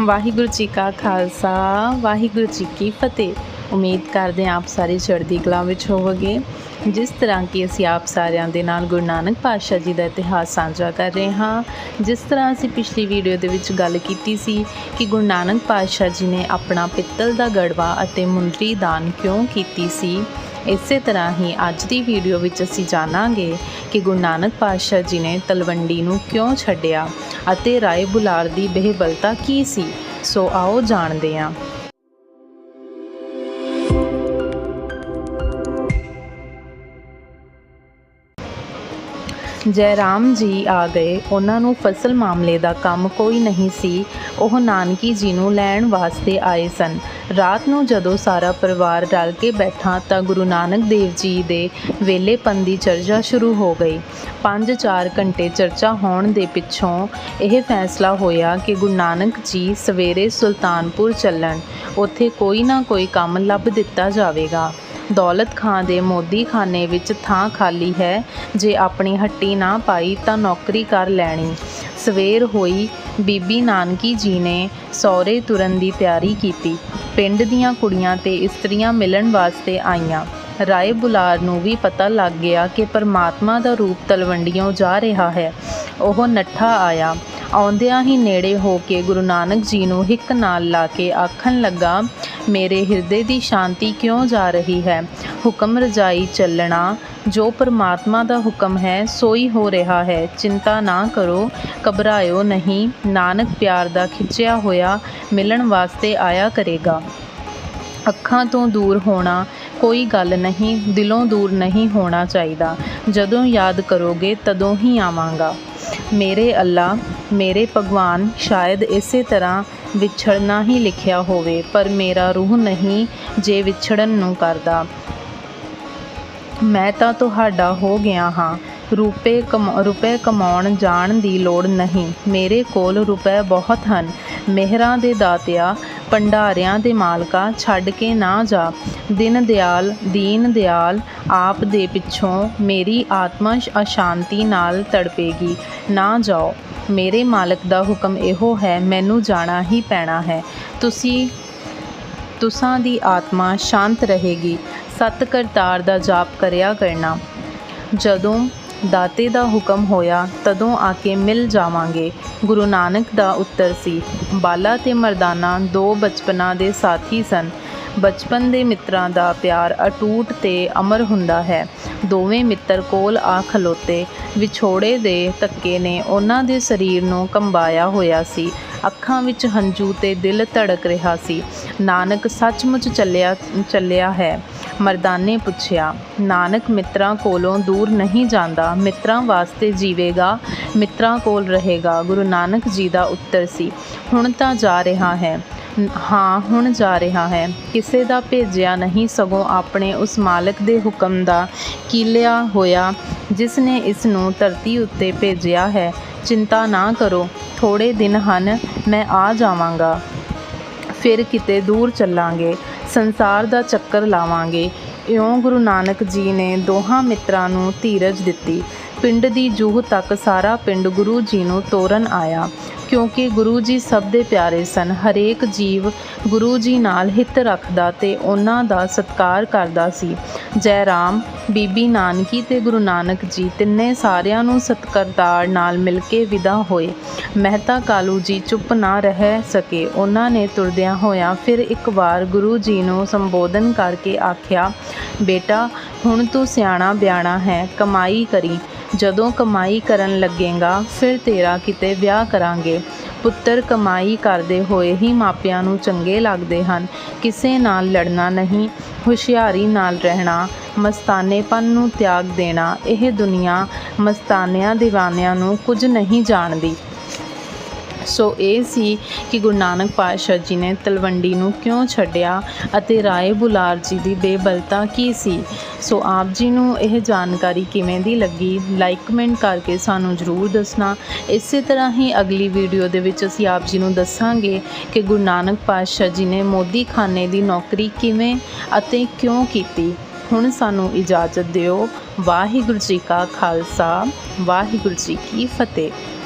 ਵਾਹਿਗੁਰੂ ਜੀ ਕਾ ਖਾਲਸਾ, ਵਾਹਿਗੁਰੂ ਜੀ ਕੀ ਫਤਿਹ। ਉਮੀਦ ਕਰਦੇ ਹਾਂ ਆਪ ਸਾਰੇ ਚੜ੍ਹਦੀ ਕਲਾ ਵਿੱਚ ਹੋਵੋਗੇ। ਜਿਸ ਤਰ੍ਹਾਂ ਕਿ ਅਸੀਂ ਆਪ ਸਾਰਿਆਂ ਦੇ ਨਾਲ ਗੁਰੂ ਨਾਨਕ ਪਾਤਸ਼ਾਹ ਜੀ ਦਾ ਇਤਿਹਾਸ ਸਾਂਝਾ ਕਰ ਰਹੇ ਹਾਂ, ਜਿਸ ਤਰ੍ਹਾਂ ਅਸੀਂ ਪਿਛਲੀ ਵੀਡੀਓ ਦੇ ਵਿੱਚ ਗੱਲ ਕੀਤੀ ਸੀ ਕਿ ਗੁਰੂ ਨਾਨਕ ਪਾਤਸ਼ਾਹ ਜੀ ਨੇ ਆਪਣਾ ਪਿੱਤਲ ਦਾ ਗੜਵਾ ਅਤੇ ਮੁੰਦਰੀ ਦਾਨ ਕਿਉਂ ਕੀਤੀ ਸੀ। ਇਸੇ ਤਰ੍ਹਾਂ ਹੀ ਅੱਜ ਦੀ ਵੀਡੀਓ ਵਿੱਚ ਅਸੀਂ ਜਾਣਾਂਗੇ ਕਿ ਗੁਰੂ ਨਾਨਕ ਪਾਤਸ਼ਾਹ ਜੀ ਨੇ ਤਲਵੰਡੀ ਨੂੰ ਕਿਉਂ ਛੱਡਿਆ ਅਤੇ ਰਾਏ ਬੁਲਾਰ ਦੀ ਬੇਹਬਲਤਾ ਕੀ ਸੀ। ਸੋ ਆਓ ਜਾਣਦੇ ਹਾਂ। ਜੈ ਰਾਮ ਜੀ ਆ ਗਏ। ਉਹਨਾਂ ਨੂੰ ਫਸਲ ਮਾਮਲੇ ਦਾ ਕੰਮ ਕੋਈ ਨਹੀਂ ਸੀ। ਉਹ ਨਾਨਕੀ ਜੀ ਨੂੰ ਲੈਣ ਵਾਸਤੇ ਆਏ ਸਨ। ਰਾਤ ਨੂੰ ਜਦੋਂ ਸਾਰਾ ਪਰਿਵਾਰ ਰਲ ਕੇ ਬੈਠਾ ਤਾਂ ਗੁਰੂ ਨਾਨਕ ਦੇਵ ਜੀ ਦੇ ਵੇਲੇਪਨ ਦੀ ਚਰਚਾ ਸ਼ੁਰੂ ਹੋ ਗਈ। 5-4 ਘੰਟੇ ਚਰਚਾ ਹੋਣ ਦੇ ਪਿੱਛੋਂ ਇਹ ਫੈਸਲਾ ਹੋਇਆ ਕਿ ਗੁਰੂ ਨਾਨਕ ਜੀ ਸਵੇਰੇ ਸੁਲਤਾਨਪੁਰ ਚੱਲਣ। ਉੱਥੇ ਕੋਈ ਨਾ ਕੋਈ ਕੰਮ ਲੱਭ ਦਿੱਤਾ ਜਾਵੇਗਾ। ਦੌਲਤ ਖਾਂ ਦੇ ਮੋਦੀਖਾਨੇ ਵਿੱਚ ਥਾਂ ਖਾਲੀ ਹੈ। ਜੇ ਆਪਣੀ ਹੱਟੀ ਨਾ ਪਾਈ ਤਾਂ ਨੌਕਰੀ ਕਰ ਲੈਣੀ। ਸਵੇਰ ਹੋਈ ਬੀਬੀ ਨਾਨਕੀ ਜੀ ਨੇ ਸੌਰੇ ਤੁਰਨ ਦੀ ਤਿਆਰੀ ਕੀਤੀ। ਪਿੰਡ ਦੀਆਂ ਕੁੜੀਆਂ ਤੇ ਇਸਤਰੀਆਂ ਮਿਲਣ ਵਾਸਤੇ ਆਈਆਂ। ਰਾਏ ਬੁਲਾਰ ਨੂੰ ਵੀ ਪਤਾ ਲੱਗ ਗਿਆ ਕਿ ਪਰਮਾਤਮਾ ਦਾ ਰੂਪ ਤਲਵੰਡੀਆਂ ਜਾ ਰਿਹਾ ਹੈ। ਉਹ ਨੱਠਾ ਆਇਆ। ਆਉਂਦਿਆਂ ਹੀ ਨੇੜੇ ਹੋ ਕੇ ਗੁਰੂ ਨਾਨਕ ਜੀ ਨੂੰ ਹਿੱਕ ਨਾਲ ਲਾ ਕੇ ਆਖਣ ਲੱਗਾ ਮੇਰੇ ਹਿਰਦੇ ਦੀ ਸ਼ਾਂਤੀ ਕਿਉਂ ਜਾ ਰਹੀ ਹੈ? ਹੁਕਮ ਰਜਾਈ ਚੱਲਣਾ, ਜੋ ਪਰਮਾਤਮਾ ਦਾ ਹੁਕਮ ਹੈ, ਸੋਈ ਹੋ ਰਿਹਾ ਹੈ। ਚਿੰਤਾ ਨਾ ਕਰੋ, ਘਬਰਾਇਓ ਨਹੀਂ। ਨਾਨਕ ਪਿਆਰ ਦਾ ਖਿੱਚਿਆ ਹੋਇਆ ਮਿਲਣ ਵਾਸਤੇ ਆਇਆ ਕਰੇਗਾ। ਅੱਖਾਂ ਤੋਂ ਦੂਰ ਹੋਣਾ ਕੋਈ ਗੱਲ ਨਹੀਂ, ਦਿਲੋਂ ਦੂਰ ਨਹੀਂ ਹੋਣਾ ਚਾਹੀਦਾ। ਜਦੋਂ ਯਾਦ ਕਰੋਗੇ, ਤਦੋਂ ਹੀ ਆਵਾਂਗਾ। ਮੇਰੇ ਅੱਲਾ, ਮੇਰੇ ਭਗਵਾਨ, ਸ਼ਾਇਦ ਇਸੇ ਤਰ੍ਹਾਂ ਵਿਛੜਨਾ ਹੀ ਲਿਖਿਆ ਹੋਵੇ, ਪਰ ਮੇਰਾ ਰੂਹ ਨਹੀਂ ਜੇ ਵਿਛੜਨ ਨੂੰ ਕਰਦਾ। ਮੈਂ ਤਾਂ ਤੁਹਾਡਾ ਹੋ ਗਿਆ ਹਾਂ। ਰੁਪਏ ਕਮ ਰੁਪਏ ਕਮਾਉਣ ਜਾਣ ਦੀ ਲੋੜ ਨਹੀਂ। ਮੇਰੇ ਕੋਲ ਰੁਪਏ ਬਹੁਤ ਹਨ। ਮਿਹਰਾਂ ਦੇ ਦਾਤਿਆ, ਭੰਡਾਰਿਆਂ ਦੇ ਮਾਲਕਾ, ਛੱਡ ਕੇ ਨਾ ਜਾ। ਦਿਨ ਦਿਆਲ, ਦੀਨ ਦਿਆਲ, ਆਪ ਦੇ ਪਿੱਛੋਂ ਮੇਰੀ ਆਤਮਾ ਅਸ਼ਾਂਤੀ ਨਾਲ ਤੜਪੇਗੀ। ਨਾ ਜਾਓ। ਮੇਰੇ ਮਾਲਕ ਦਾ ਹੁਕਮ ਇਹੋ ਹੈ, ਮੈਨੂੰ ਜਾਣਾ ਹੀ ਪੈਣਾ ਹੈ। ਤੁਸੀਂ, ਤੁਸਾਂ ਦੀ ਆਤਮਾ ਸ਼ਾਂਤ ਰਹੇਗੀ। ਸਤ ਕਰਤਾਰ ਦਾ ਜਾਪ ਕਰਿਆ ਕਰਨਾ। ਜਦੋਂ ਦਾਤੇ ਦਾ ਹੁਕਮ ਹੋਇਆ, ਤਦੋਂ ਆ ਕੇ ਮਿਲ ਜਾਵਾਂਗੇ। ਗੁਰੂ ਨਾਨਕ ਦਾ ਉੱਤਰ ਸੀ। ਬਾਲਾ ਤੇ ਮਰਦਾਨਾ ਦੋ ਬਚਪਨਾ ਦੇ ਸਾਥੀ ਸਨ। ਬਚਪਨ ਦੇ ਮਿੱਤਰਾਂ ਦਾ ਪਿਆਰ ਅਟੂਟ ਤੇ ਅਮਰ ਹੁੰਦਾ ਹੈ। ਦੋਵੇਂ ਮਿੱਤਰ ਕੋਲ ਆ ਖਲੋਤੇ। ਵਿਛੋੜੇ ਦੇ ਧੱਕੇ ਨੇ ਉਹਨਾਂ ਦੇ ਸਰੀਰ ਨੂੰ ਕੰਬਾਇਆ ਹੋਇਆ ਸੀ। ਅੱਖਾਂ ਵਿੱਚ ਹੰਝੂ ਤੇ ਦਿਲ ਧੜਕ ਰਿਹਾ ਸੀ। ਨਾਨਕ ਸੱਚਮੁੱਚ ਚੱਲਿਆ ਚੱਲਿਆ ਹੈ। ਮਰਦਾਨੇ ਪੁੱਛਿਆ, ਨਾਨਕ ਮਿੱਤਰਾਂ ਕੋਲੋਂ ਦੂਰ ਨਹੀਂ ਜਾਂਦਾ। ਮਿੱਤਰਾਂ ਵਾਸਤੇ ਜੀਵੇਗਾ, ਮਿੱਤਰਾਂ ਕੋਲ ਰਹੇਗਾ। ਗੁਰੂ ਨਾਨਕ ਜੀ ਦਾ ਉੱਤਰ ਸੀ। ਹੁਣ ਤਾਂ ਜਾ ਰਿਹਾ ਹੈ। ਹਾਂ, ਹੁਣ ਜਾ ਰਿਹਾ ਹੈ। ਕਿਸੇ ਦਾ ਭੇਜਿਆ ਨਹੀਂ ਸਗੋਂ ਆਪਣੇ ਉਸ ਮਾਲਕ ਦੇ ਹੁਕਮ ਦਾ ਕੀਲਿਆ ਹੋਇਆ ਜਿਸ ਨੇ ਇਸ ਨੂੰ ਧਰਤੀ ਉੱਤੇ ਭੇਜਿਆ ਹੈ। ਚਿੰਤਾ ਨਾ ਕਰੋ ਥੋੜੇ ਦਿਨ ਹਨ, ਮੈਂ ਆ ਜਾਵਾਂਗਾ। ਫਿਰ ਕਿਤੇ ਦੂਰ ਚੱਲਾਂਗੇ, ਸੰਸਾਰ ਦਾ ਚੱਕਰ ਲਾਵਾਂਗੇ। ਇਉਂ ਗੁਰੂ ਨਾਨਕ ਜੀ ਨੇ ਦੋਹਾਂ ਮਿੱਤਰਾਂ ਨੂੰ ਧੀਰਜ ਦਿੱਤੀ। ਪਿੰਡ ਦੀ ਜੂਹ ਤੱਕ ਸਾਰਾ ਪਿੰਡ ਗੁਰੂ ਜੀ ਨੂੰ ਤੋਰਨ ਆਇਆ। ਕਿਉਂਕਿ ਗੁਰੂ ਜੀ ਸਭ ਦੇ ਪਿਆਰੇ ਸਨ, ਹਰੇਕ ਜੀਵ ਗੁਰੂ ਜੀ ਨਾਲ ਹਿੱਤ ਰੱਖਦਾ ਤੇ ਉਹਨਾਂ ਦਾ ਸਤਿਕਾਰ ਕਰਦਾ ਸੀ। ਜੈ ਰਾਮ, ਬੀਬੀ ਨਾਨਕੀ ਤੇ ਗੁਰੂ ਨਾਨਕ ਜੀ ਤਿੰਨੇ ਸਾਰਿਆਂ ਨੂੰ ਸਤਿਕਾਰਦਾਰ ਨਾਲ ਮਿਲ ਕੇ ਵਿਦਾ ਹੋਏ। ਮਹਿਤਾ ਕਾਲੂ ਜੀ ਚੁੱਪ ਨਾ ਰਹਿ ਸਕੇ। ਉਹਨਾਂ ਨੇ ਤੁਰਦਿਆਂ ਹੋਇਆਂ ਫਿਰ ਇੱਕ ਵਾਰ ਗੁਰੂ ਜੀ ਨੂੰ ਸੰਬੋਧਨ ਕਰਕੇ ਆਖਿਆ, ਬੇਟਾ, ਹੁਣ ਤੂੰ ਸਿਆਣਾ ਬਿਆਣਾ ਹੈ, ਕਮਾਈ ਕਰੀ। ਜਦੋਂ ਕਮਾਈ ਕਰਨ ਲੱਗੇਗਾ, ਫਿਰ ਤੇਰਾ ਕਿਤੇ ਵਿਆਹ ਕਰਾਂਗੇ। ਪੁੱਤਰ, ਕਮਾਈ ਕਰਦੇ ਹੋਏ ਹੀ ਮਾਪਿਆਂ ਨੂੰ ਚੰਗੇ ਲੱਗਦੇ ਹਨ। ਕਿਸੇ ਨਾਲ ਲੜਨਾ ਨਹੀਂ, ਹੁਸ਼ਿਆਰੀ ਨਾਲ ਰਹਿਣਾ, ਮਸਤਾਨੇਪਨ ਨੂੰ ਤਿਆਗ ਦੇਣਾ, ਇਹ ਦੁਨੀਆ ਮਸਤਾਨਿਆਂ دیਵਾਨਿਆਂ ਨੂੰ ਕੁਝ ਨਹੀਂ ਜਾਣਦੀ। ਸੋ ਇਹ ਸੀ ਕਿ ਗੁਰੂ ਨਾਨਕ ਪਾਤਸ਼ਾਹ ਜੀ ਨੇ ਤਲਵੰਡੀ ਨੂੰ ਕਿਉਂ ਛੱਡਿਆ ਅਤੇ ਰਾਏ ਬੁਲਾਰ ਜੀ ਦੀ ਬੇਬਲਤਾ ਕੀ ਸੀ? ਸੋ ਆਪ ਜੀ ਨੂੰ ਇਹ ਜਾਣਕਾਰੀ ਕਿਵੇਂ ਦੀ ਲੱਗੀ? ਲਾਈਕ ਕਮੈਂਟ ਕਰਕੇ ਸਾਨੂੰ ਜ਼ਰੂਰ ਦੱਸਣਾ। ਇਸੇ ਤਰ੍ਹਾਂ ਹੀ ਅਗਲੀ ਵੀਡੀਓ ਦੇ ਵਿੱਚ ਅਸੀਂ ਆਪ ਜੀ ਨੂੰ ਦੱਸਾਂਗੇ ਕਿ ਗੁਰੂ ਨਾਨਕ ਪਾਤਸ਼ਾਹ ਜੀ ਨੇ ਮੋਦੀ ਖਾਨੇ ਦੀ ਨੌਕਰੀ ਕਿਵੇਂ ਅਤੇ ਕਿਉਂ ਕੀਤੀ। ਹੁਣ ਸਾਨੂੰ ਇਜਾਜ਼ਤ ਦਿਓ। ਵਾਹਿਗੁਰੂ ਜੀ ਕਾ ਖਾਲਸਾ। ਵਾਹਿਗੁਰੂ ਜੀ ਕੀ ਫਤਿਹ।